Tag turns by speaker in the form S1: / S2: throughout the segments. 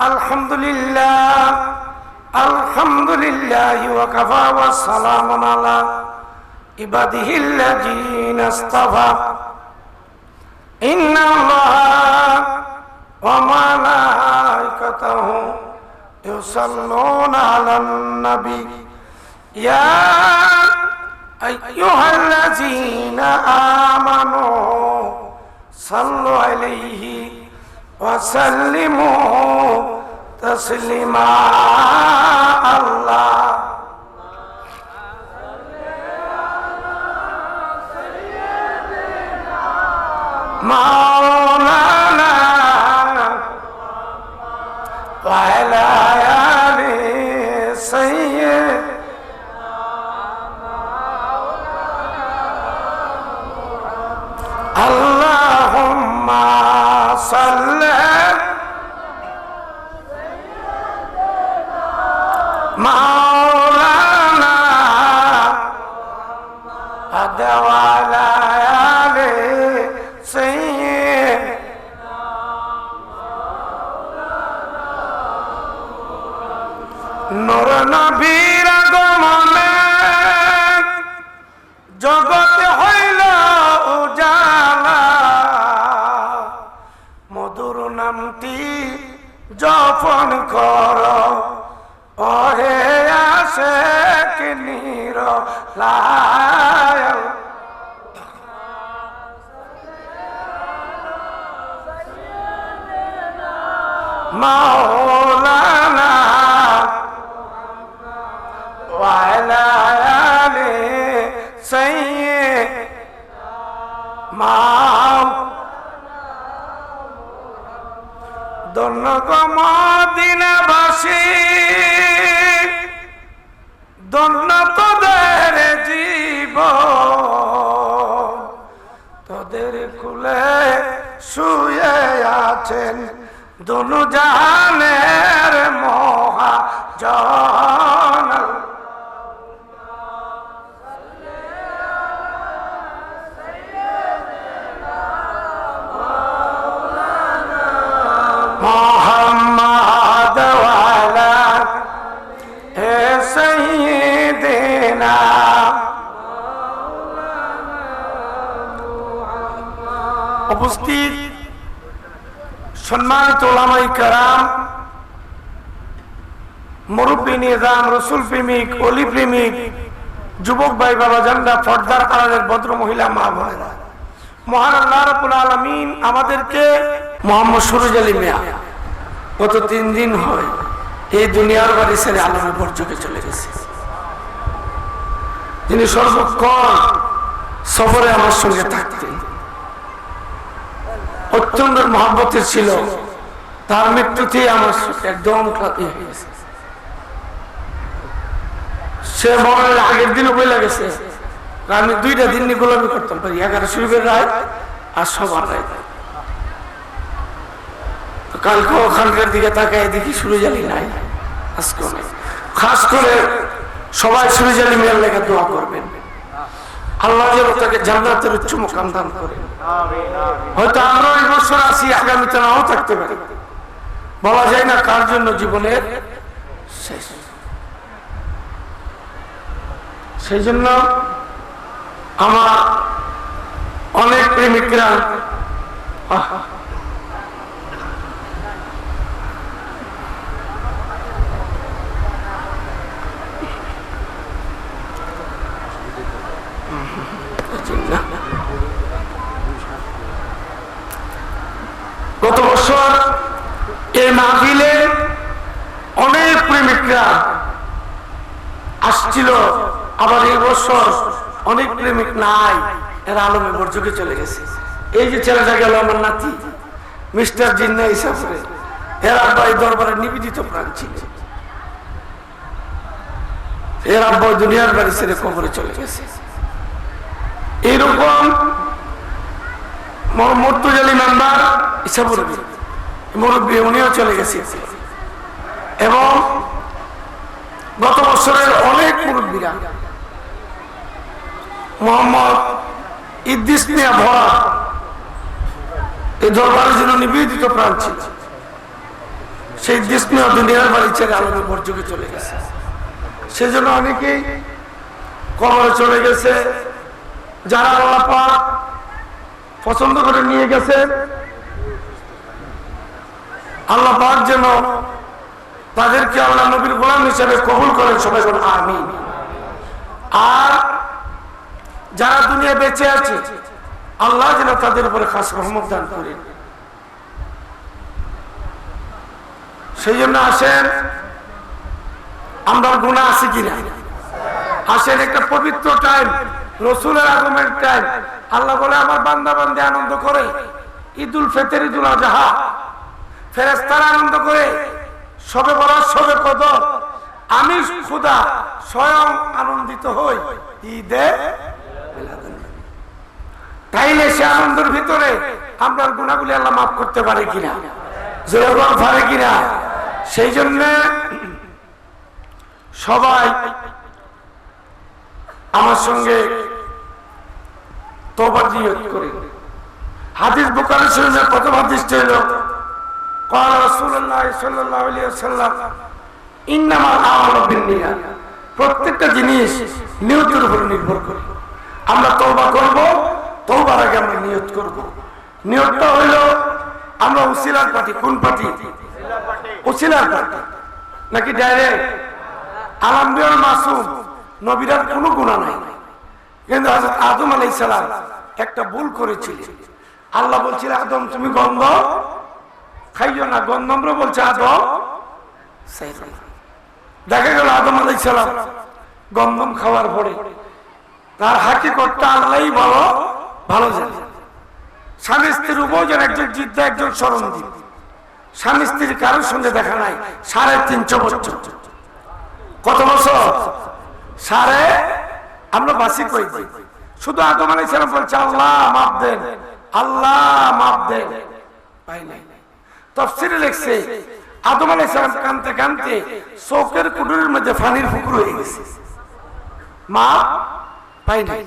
S1: الحمد لله الحمد لله وكفى والسلام على عباده الذين اصطفى إن الله وملائكته يصلون على النبي يا أيها الذين آمنوا صلوا عليه وسلموا تسليما الله مولانا وعلى آل سيد اللهم صل জপন কর। ওরে আসে কিনির লায় মাওলানা দিনবাসী দন্ন তোদের জীব তোদের কুলে শুয়ে আছেন দনু জাহানের মহাজন কারাম মুরব্বী নিজাম, রসুল প্রেমিক, অলি প্রেমিক, যুবক ভাই বাবা ফর্দার আড়ালের ভদ্র মহিলা, মা রাব্বুল আলামিন আমাদেরকে মোহাম্মদ সুরজ আলী মিয়া, গত তিন দিন হয় এই দুনিয়ার বাড়ি ছেড়ে আলমে বর্জকে চলে গেছে। তিনি সর্বক্ষণ সফরে আমার সঙ্গে থাকতেন। অত্যন্ত মহাব্বতের ছিল। তার মৃত্যুতে আমার একদম ক্লান্তি হয়ে গেছে। সে মরণের আগের দিনও বলে গেছে। আমি দুইটা দিন নিয়ে গোলামি করতাম পারি এগারো শরীফের রায় আর সবার রায়। কালকে ওখানকার দিকে তাকায় দেখি সুরজালি নাই আজকেও নাই। খাস করে সবাই সুরজালি মেয়ের লেখা দোয়া করবেন। আল্লাহ যেন তাকে জান্নাতের উচ্চ মোকাম দান করে। হয়তো আমরা এই বছর আসি আগামীতে নাও থাকতে পারি। বলা যায় না কার জন্য জীবনের শেষ। সেই জন্য আমার অনেক প্রেমিকরা আহ, গত বছর এই মাহফিলে অনেক প্রেমিকরা আসছিল। আবার এই বছর অনেক প্রেমিক নাই, এরা আলমে বর্জকে চলে গেছে। এই যে ছেলেটা গেল আমার নাতি, মিস্টার জিন্না হিসাবে এরা ভাই দরবারে নিবেদিত প্রাণ ছিল। এর আব্বা দুনিয়ার বাড়ি ছেড়ে কবরে চলে গেছে। এইরকম মর্তুজালি মেম্বার ইসা মুরব্বী উনিও চলে গেছে। এবং গত বছরের অনেক মুরব্বীরা, মোহাম্মদ ইদ্দিস মিয়া ভরা, এই দরবারের জন্য নিবেদিত প্রাণ ছিল। সেই ইদ্দিস দুনিয়ার বাড়ি ছেড়ে আলমী বর্জকে চলে গেছে। সেজন্য অনেকেই কবরে চলে গেছে, যারা পছন্দ করে নিয়ে গেছে আল্লাহ পাক যেন তাদেরকে আল্লাহ নবীর গোলাম হিসেবে কবুল করেন সবাই বলেন, আমিন। আর যারা দুনিয়া বেঁচে আছে, আল্লাহ যেন তাদের উপরে খাস রহমত দান করেন। সেই জন্য আসেন আমরা গুণা আছি কিনা? আসেন একটা পবিত্র টাইম রসুলের আগমের টাইম আল্লাহ বলে, আমার বান্দা বান্দে আনন্দ করে। ঈদুল ফেতের, ঈদুল আজহা। ফেরেস্তারা আনন্দ করে, সবে বরার সবে কদর, আমি খুদা স্বয়ং আনন্দিত হই। ঈদে তাইলে সে আনন্দের ভিতরে আমরা গুণাগুলি আল্লাহ মাফ করতে পারে কিনা পারে কিনা? সেই জন্য সবাই আমার সঙ্গে তোবা করে। হাদিস বুকারি শরীফের প্রথম হাদিসটা قال رسول الله صلى الله عليه وسلم انما الاعمال بالنيات প্রত্যেকটা জিনিস নিয়তের উপর নির্ভর করে আমরা তওবা করব তওবার আগে আমরা নিয়ত করব নিয়তটা হইল আমরা উসিলার পার্টি কোন পার্টি উসিলার পার্টি নাকি ডাইরেক্ট আলম্বিয়ার মাসুম নবীরার কোনো গুণা নাই কিন্তু হযরত আদম আলাইহিস সালাম একটা ভুল করেছিলেন আল্লাহ বলছিল আদম তুমি গন্ধ খাইও না গন্ধম্র বলছে আদম দেখা গেল আদম আলাইহিস সালাম গন্ধম খাওয়ার পরে। তার হাকিকতটা আল্লাহই বলো ভালো জানে। স্বামী স্ত্রীর যেন একজন জিদ্দা একজন স্মরণদ্বীপ স্বামী স্ত্রীর কারোর সঙ্গে দেখা নাই সাড়ে তিনশো বছর। কত বছর? সাড়ে আমরা বাসি কই? শুধু আদম আলাই সালাম বলছে আল্লাহ মাপ দেন। আল্লাহ মাপ দেন। পাই নাই। তফসিরে লিখছে, আদম আলাই সালাম কানতে কানতে চোখের কুটুরের মধ্যে ফানির পুকুর হয়ে গেছে। মা, পাই নাই।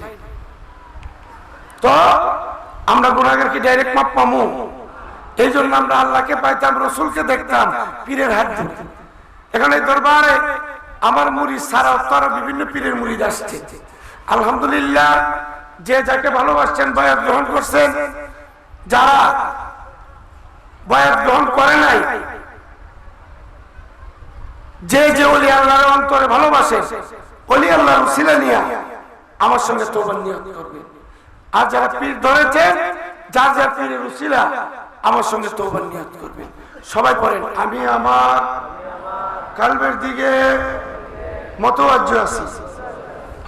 S1: তো আমরা গুণাগার কি ডাইরেক্ট মাপ পামু। এই জন্য আমরা আল্লাহকে পাইতাম, রসুলকে দেখতাম, পীরের হাত ধরে। এখানে দরবারে আমার মুড়ি সারা তারা বিভিন্ন পীরের মুড়ি আসছে। আলহামদুলিল্লাহ, যে যাকে ভালোবাসছেন, বয়াত গ্রহণ করছেন, যারা বয়াত গ্রহণ করে নাই। যে যে অলি আল্লাহর অন্তরে ভালোবাসে অলি আল্লাহর উসিলা নিয়া আমার সঙ্গে তোবার নিয়ত করবে। আর যারা পীর ধরেছেন যার যার পীরের উসিলা আমার সঙ্গে তোবার নিয়ত করবে। সবাই পড়েন, আমি আমার কালবের দিকে মতবাজ্য আছি।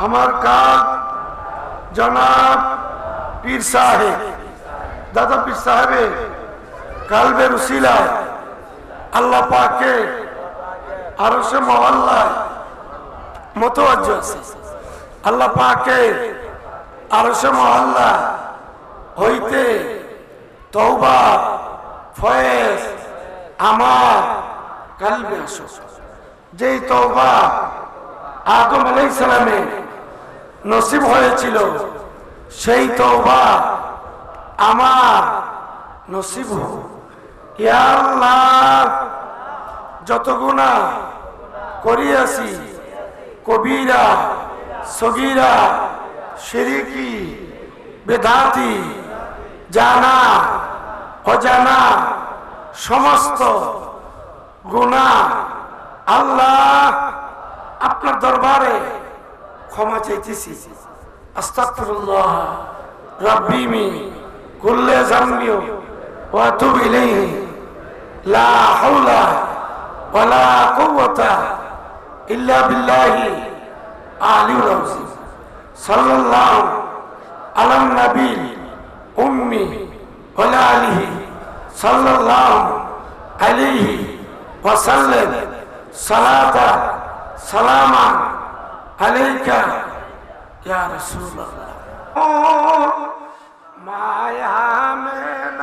S1: আমার কাল জনাব পীর সাহেব, দাদা পীর সাহেবের কালবের উসিলায় আল্লাহ পাকে আরও সে মহল্লায় মতবাজ্য আছে। আল্লাহ পাকে আরও সে মহল্লা হইতে তৌবা ফয়েজ, আমার কালবে আসো যেই তৌবা আদম আলাই সালামে নসিব হয়েছিল, সেই তৌবা আমার নসিব হোক। আল্লাহ, যত গুণা করিয়াছি কবিরা, সগিরা, শিরিকি, বেদাতি, জানা, অজানা, সমস্ত গুণা আল্লাহ আপনার দরবারে ক্ষমা চাইতেছি। আস্তাগফিরুল্লাহ, রাব্বি মি কুল্লে জামবিও ওয়া আতুবু ইলাইহি।
S2: لا حول ولا قوة إلا بالله علي العظيم صلى الله على النبي أمي وعلى آله صلى الله عليه وسلم. صلاة سلاما عليك يا رسول الله. माया में न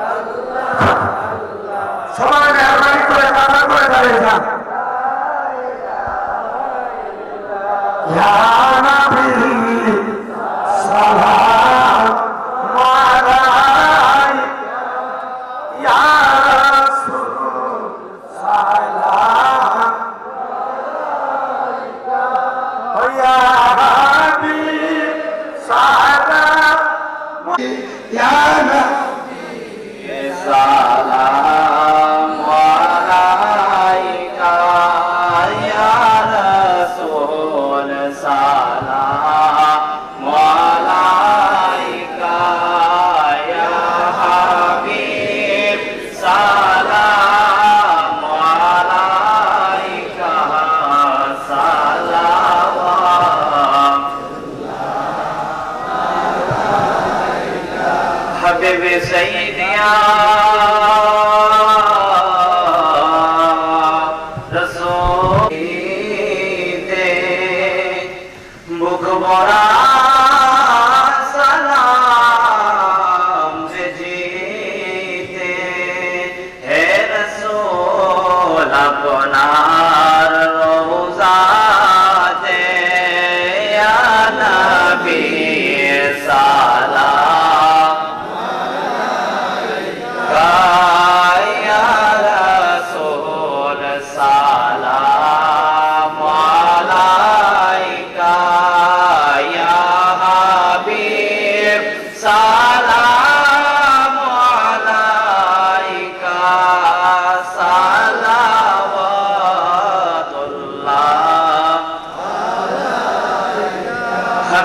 S2: الله حبيب سيدي يا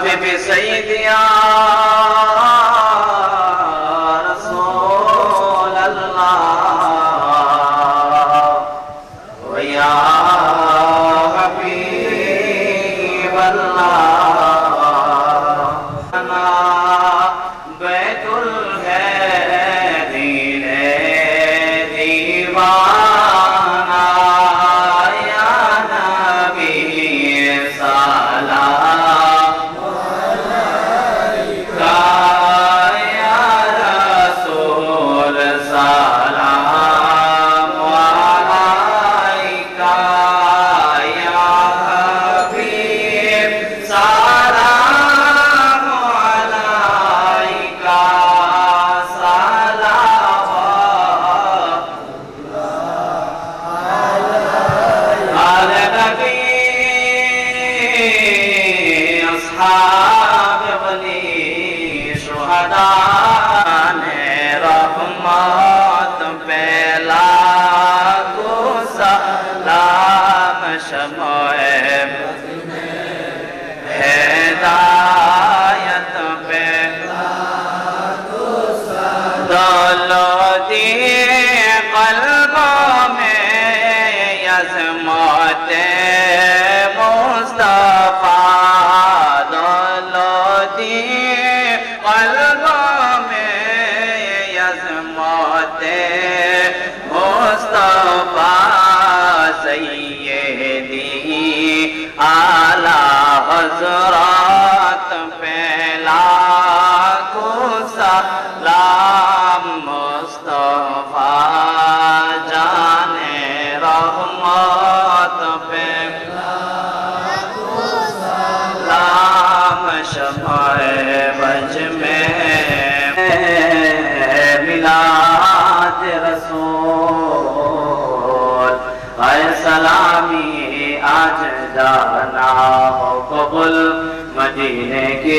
S2: হাবিবি সাইদিয়া। মুস্তফা সৈয়দি আলা হজরত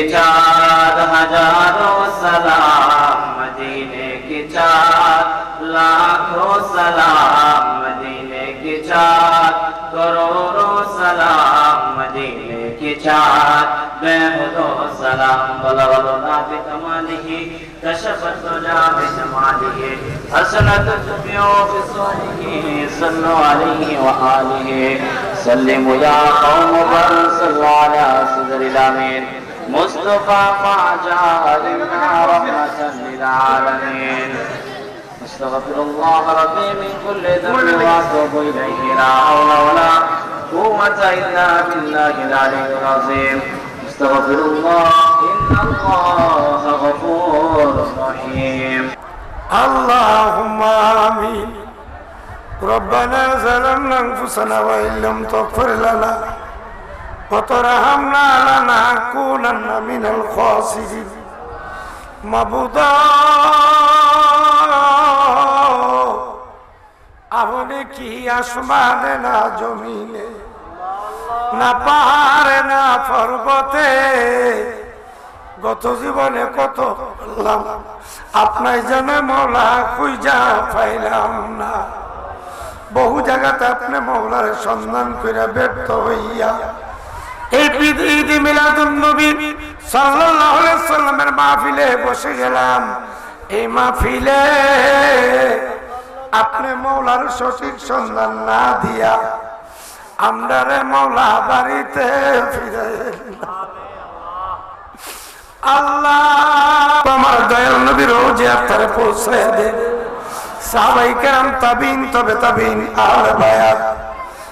S2: की चार हजारों सलाम मदीने की चार लाखों सलाम मदीने की चार करोड़ों सलाम मदीने की चार बेहुदों सलाम बलवलना बिकमालिह कशफत दुजा बिजमालिह हसनत तुबियो बिसोनिह सल्लु अलैहि व आलिहि सल्लिमु या कौम خلفاء جعلنا رحمة للعالمين استغفر الله ربي من كل ذنب واتوب إليه لا حول ولا قوة إلا بالله العلي العظيم استغفر الله إن الله غفور رحيم
S1: اللهم آمين. ربنا ظلمنا أنفسنا وإن لم تغفر لنا وترحمنا لنكونن من الخاسرين মাবুদা আপনি কি আসমানে না জমিনে না পাহাড়ে না পর্বতে গত জীবনে কত করলাম আপনার জানে মৌলা খুঁজা পাইলাম না বহু জায়গাতে আপনি মৌলার সন্ধান করে ব্যর্থ হইয়া এই ঈদ মিলাদুন নবী সাল্লাল্লাহু আলাইহি সাল্লামের মাহফিলে বসে গেলাম। এই মাহফিলে আপনি মৌলার সঠিক সন্ধান না দিয়া আমরা রে মৌলা বাড়িতে ফিরে আল্লাহ আমার দয়াল নবীর রোজে আপনারে পৌঁছায় দেন সাহাবাই কেরাম তাবিন, তবে তাবিন আল বায়াত।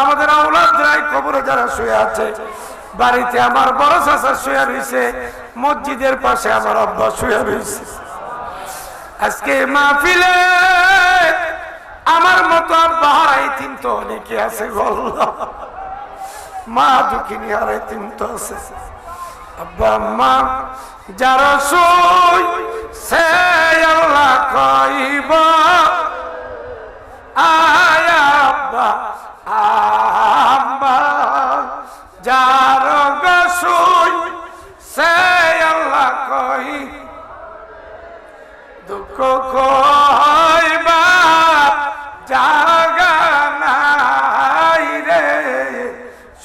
S1: আমাদের আউলাদরাই কবরে যারা শুয়ে আছে, বাড়িতে আমার বড় চাষা শুয়ে রয়েছে, মসজিদের পাশে আমার আব্বা শুয়ে রয়েছে। আজকে মাহফিলে আমার মতো আব্বা হারাই তিন তো অনেকে আছে গল্ল মা দুঃখিনী হারাই তিন তো আছে। আব্বা, আম্মা, যারা সই সে আল্লাহ কইব, আয় আব্বা আম্মা, যার গসুই, সে আল্লাহ কই? দুঃখ কইবা জাগা নাই রে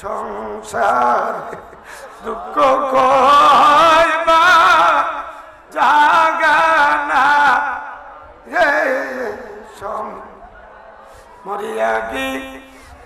S1: সংসার। দুঃখ কইবা জাগা না রে সং মরিয়া কি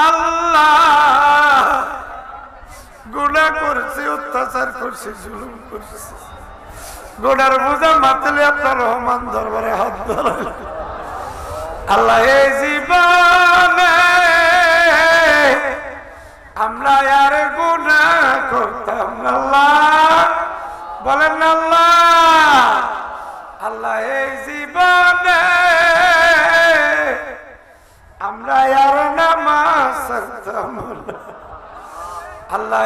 S1: আল্লাহ। গুণা করছে, অত্যাচার করছে, জুলুম করছে। গোড়ার বোঝা মাতলে আপনার রহমান দরবারে হাত ধরে আল্লাহ জীবনে আল্লাহ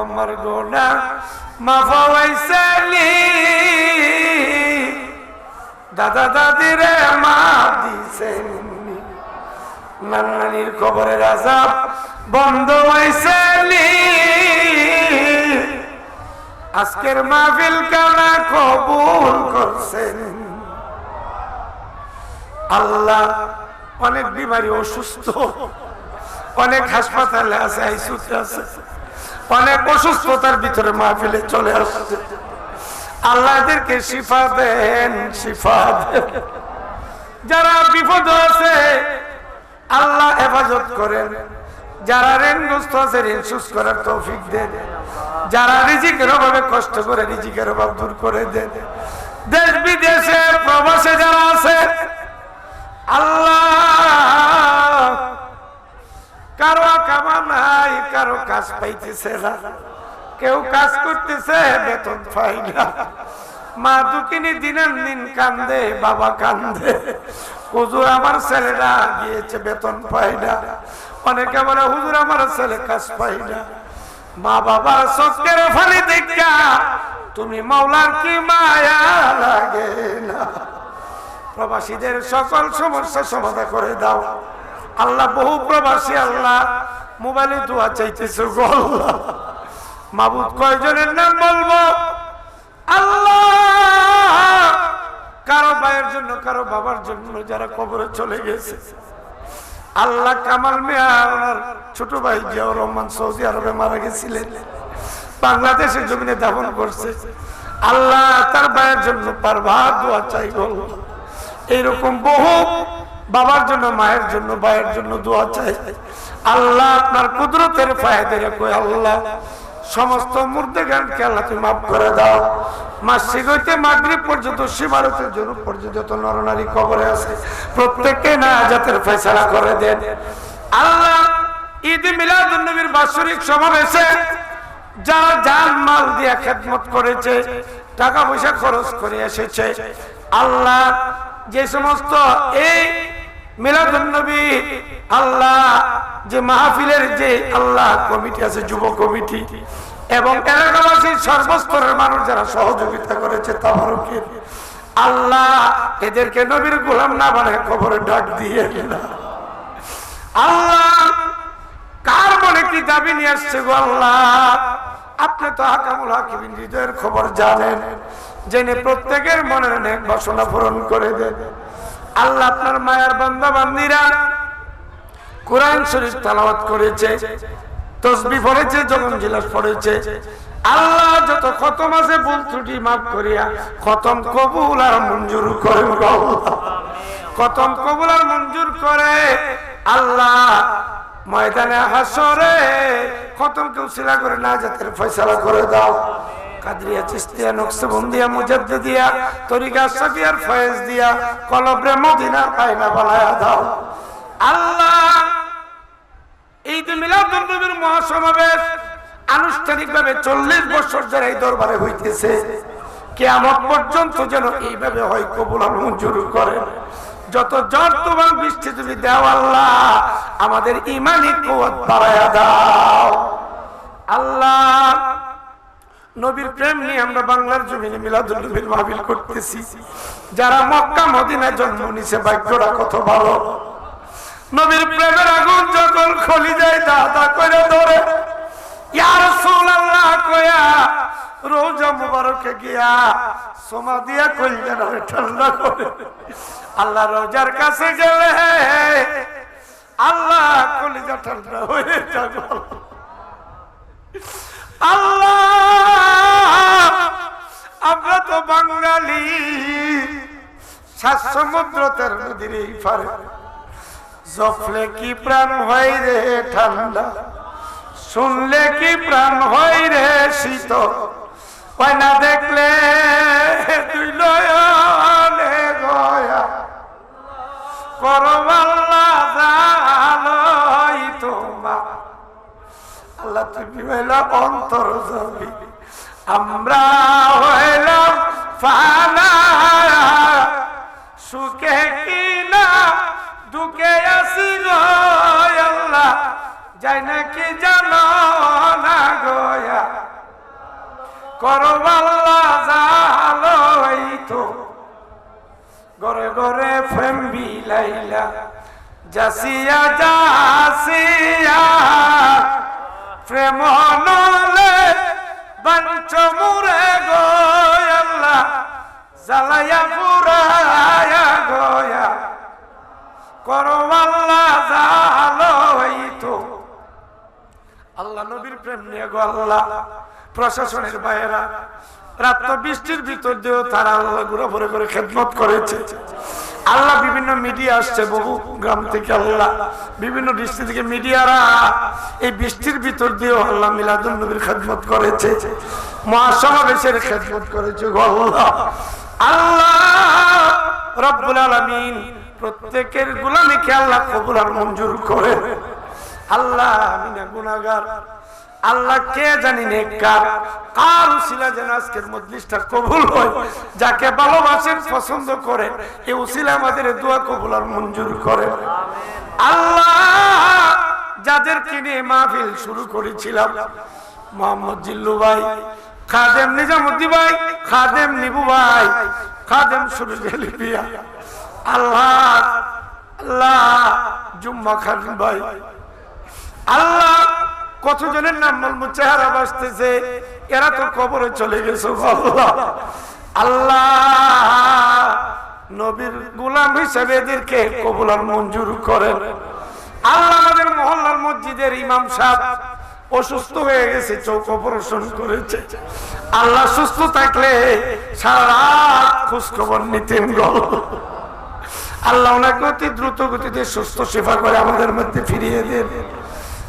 S1: আমার গোনা মাফ হইছে দাদা দাদিরে মা দিছেন নানানির খবরের বন্ধ হয়েছে নি। আজকের মাহফিল কানা কবুল করছেন আল্লাহ অনেক বিমারি অসুস্থ, অনেক হাসপাতালে আছে, আইসিউতে আছে। অনেক অসুস্থতার ভিতরে মাহফিলে চলে আসছে। আল্লাহ এদেরকে শিফা দেন শিফা দেন। যারা বিপদ আছে, আল্লাহ হেফাজত করেন। যারা ঋণগ্রস্ত আছে, ঋণ সুস করার তৌফিক দেন। যারা রিজিকের অভাবে কষ্ট করে রিজিকের অভাব দূর করে দেন। দেশ বিদেশে, প্রবাসে যারা আছে, আল্লাহ কারও কামা নাই, কারও কাজ পাইতেছে না। কেউ কাজ করতেছে, বেতন পাই না। মা দুকিনি দিনের দিন কান্দে, বাবা কান্দে। হুজুর আমার ছেলেরা গিয়েছে, বেতন পাই না। অনেকে বলে, হুজুর আমার ছেলে কাজ পাই না। মা বাবার চোখের ফালি দেখা, তুমি মাওলার কি মায়া লাগে না? প্রবাসীদের সকল সমস্যা সমাধান করে দাও। আল্লাহ বহু প্রবাসী, আল্লাহ মোবাইলে দোয়া চাইতেছে আল্লাহ। মাবুদ, কয়জনের নাম বলব? আল্লাহ! কারও ভাইয়ের জন্য, কারও বাবার জন্য যারা কবরে চলে গেছে। আল্লাহ কামাল মিয়া ওনার ছোট ভাই জিয়াউর রহমান সৌদি আরবে মারা গেছিলেন। বাংলাদেশের জমিনে দাফন করছে। আল্লাহ তার ভাইয়ের জন্য পারভা দোয়া চাই বল এইরকম বহু বাবার জন্য, মায়ের জন্য, ভাইয়ের জন্য দোয়া চাই। আল্লাহ আপনার কুদরতের ফায়দের কই আল্লাহ। সমস্ত মুর্দে গানকে আল্লাহ তুমি মাফ করে দাও। পর্যন্ত জন্য পর্যন্ত নরনারী আছে করে আল্লাহ বাৎসরিক সমাবেশে দিয়ে করেছে, টাকা পয়সা খরচ করে এসেছে, আল্লাহ যে সমস্ত এই মিলাদুন্নবী, আল্লাহ যে মাহফিলের যে আল্লাহ কমিটি আছে কমিটি এবং সর্বস্তরের মানুষ যারা সহযোগিতা করেছে আল্লাহ এদেরকে নবীর গোলাম না বানায় খবরে ডাক দিয়ে আল্লাহ কার মনে কি দাবি নিয়ে আসছে গো আল্লাহ? আপনি তো হাকামুল হাকিমিন হৃদয়ের খবর জানেন, জেনে প্রত্যেকের মনের অনেক বাসনা পূরণ করে দেন। আল্লাহ আপনার মায়ের বান্দা বান্দিরা কোরআন শরীফ তালাওয়াত করেছে, তসবি পড়েছে জগন জিলাস পড়েছে। আল্লাহ যত খতম আছে, ভুল ত্রুটি মাফ করিয়া খতম কবুল আর মঞ্জুর করে খতম কবুল আর মঞ্জুর করে আল্লাহ ময়দানে হাসরে খতম কেউ শিলা করে না জাতের ফয়সালা করে দাও। কাদরিয়া চিস্তিয়া নকশবন্দিয়া তরিকা সাফিয়ার ফয়েজ দিয়া মদিনার পায়না দাও। আল্লাহ মহাসমাবেশ আনুষ্ঠানিকভাবে চল্লিশ বছর ধরে এই দরবারে হইতেছে। কেয়ামত পর্যন্ত যেন এইভাবে হয় কবুল মঞ্জুর করেন যত জ্বর তোমার বৃষ্টি তুমি দাও আল্লাহ, আমাদের ইমানি কুয়াত দাও। আল্লাহ নবীর প্রেম নিয়ে আমরা বাংলার জমিনে মিলাদুল নবীর মাহফিল করতেছি। যারা মক্কা, মদিনায় জন্ম নিছে ভাগ্যটা কত ভালো। নবীর প্রেমের আগুন যখন খলি যায়, দাদা করে ধরে, ইয়া রাসূলুল্লাহ কয়া রোজা মুবারকে গিয়া সোমা দিয়া আরে ঠান্ডা করে। আল্লাহ রোজার কাছে গেলে, আল্লাহ, কলিজা ঠান্ডা হয়ে যাবে। আল্লাহ, আমরা তো বাঙালি। সাত সমুদ্র তের নদীর এই পারে। জফলে কি প্রাণ হয় রে ঠান্ডা? শুনলে কি প্রাণ হয় রে শীত? না দেখলে তুই লয়নে গয়া। করবাল্লা জালই তোমা আল্লাহ তুমি হইলাম অন্তর আমরা হইলাম ফানা। সুখে কিনা, দুঃখে আসি আল্লাহ। যাই নাকি জানো না গয়া করবাল্লা জালই তো। ঘরে ঘরে প্রেম বিলাইলা। জাসিয়া জাসিয়া প্রেম নলে বাঞ্চ মুরে গোয়াল্লা জ্বালায়া পুরায়া গোয়া। করো আল্লাহ জালো হইতো। আল্লাহ নবীর প্রেম নিয়ে গো আল্লাহ, প্রশাসনের বাইরা রাত্র বৃষ্টির ভিতর দিয়েও তারা আল্লাহ ঘুরে ঘুরে করে খেদমত করেছে। আল্লাহ বিভিন্ন মিডিয়া আসছে, বহু গ্রাম থেকে আল্লাহ, বিভিন্ন ডিস্ট্রিক্ট থেকে মিডিয়ারা এই বৃষ্টির ভিতর দিয়েও আল্লাহ মিলাদুল নবীর খেদমত করেছে। মহাসমাবেশের খেদমত করেছে আল্লাহ। আল্লাহ রব্বুল আলামিন প্রত্যেকের গুলামিকে আল্লাহ কবুল আর মঞ্জুর করে আল্লাহ আমি না গুনাহগার। আল্লাহ কে জানি নেককার? কার উসিলা যেন আজকের মজলিসটা কবুল হয়? যাকে ভালোবাসেন, পছন্দ করে এই উসিলা আমাদের দোয়া কবুল আর মঞ্জুর করে। আল্লাহ, যাদেরকে নিয়ে মাহফিল শুরু করেছিলাম, মোহাম্মদ জিল্লু ভাই, খাদেম নিজামুদ্দি ভাই, খাদেম নিবু ভাই, খাদেম আলী পিয়া। আল্লাহ আল্লাহ, জুম্মা খান ভাই। আল্লাহ কতজনের নাম বলব? চেহারা বাসতেছে এরা তো কবরে চলে গেছে, আল্লাহ। নবীর গোলাম হিসেবে এদেরকে কবুল আর মঞ্জুর করেন। আল্লাহ আমাদের মহল্লার মসজিদের ইমাম সাহেব অসুস্থ হয়ে গেছে, চোখ অপারেশন করেছে। আল্লাহ সুস্থ থাকলে সারা রাত খোঁজ খবর নিতেন গো। আল্লাহ ওনাকে অতি দ্রুত গতিতে সুস্থ সেবা করে আমাদের মধ্যে ফিরিয়ে দেন।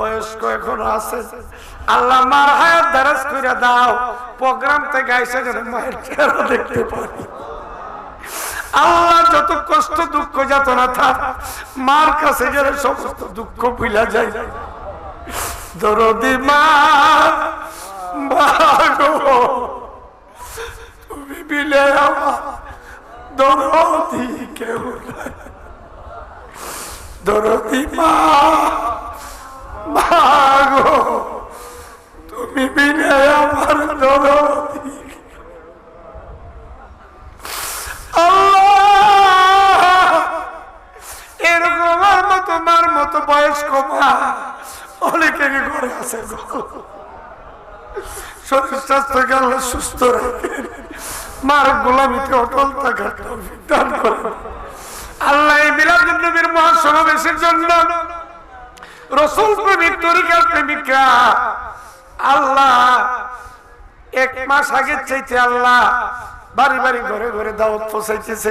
S1: বয়স্ক এখনও আছে। আল্লাহ মার হায়াত দারাজ করে দাও। প্রোগ্রাম থেকে আইসে যেন মায়ের চেহারা দেখতে পারি আল্লাহ যত কষ্ট, দুঃখ, যাতনা থাক, মার কাছে গেলে সমস্ত দুঃখ ভুলা যায়। দরদি মা তুমি বিলে আমার দরদি কেউ নাই। দরদি মা মা গো, তুমি বিলে আমার দরদি! এরকম আমার মতো মার মতো বয়স্ক মা অনেকেরই ঘরে আছে। শরীর স্বাস্থ্যকে আল্লাহ সুস্থ রাখেন মার গোলামিতে অটল থাকার দান করেন আল্লাহ এই মিলাদুন নবীর মহাসমাবেশের জন্য রসুল প্রেমিক, তরিকার প্রেমিকা আল্লাহ এক মাস আগে চাইতে আল্লাহ বাড়ি বাড়ি ঘরে ঘরে দাওয়াত পৌঁছাইতেছে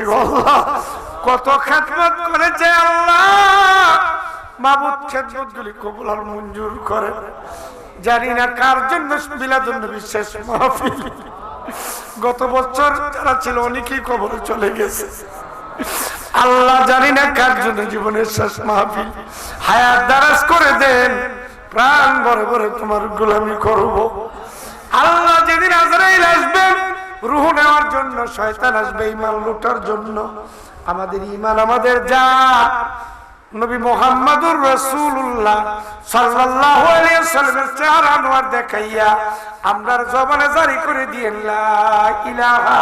S1: কত খেদমত করেছে আল্লাহ। মঞ্জুর করে। গত বছর যারা ছিল, অনেকেই কবরে চলে গেছে। আল্লাহ জানি না কার জন্য জীবনের শেষ মাহফিল। হায়াত দারাজ করে দেন। প্রাণ ভরে ভরে তোমার গোলামি করব। আল্লাহ যেদিন আজরাইল আসবেন রুহ নেওয়ার জন্য, শয়তান আসবে ইমান লুটার জন্য। আমাদের ইমান আমাদের যা নবী মোহাম্মদুর রাসূলুল্লাহ সাল্লাল্লাহু আলাইহি ওয়াসাল্লামের চেহারা দেখাইয়া আমরার জবানে জারি করে দিয়েন, লা ইলাহা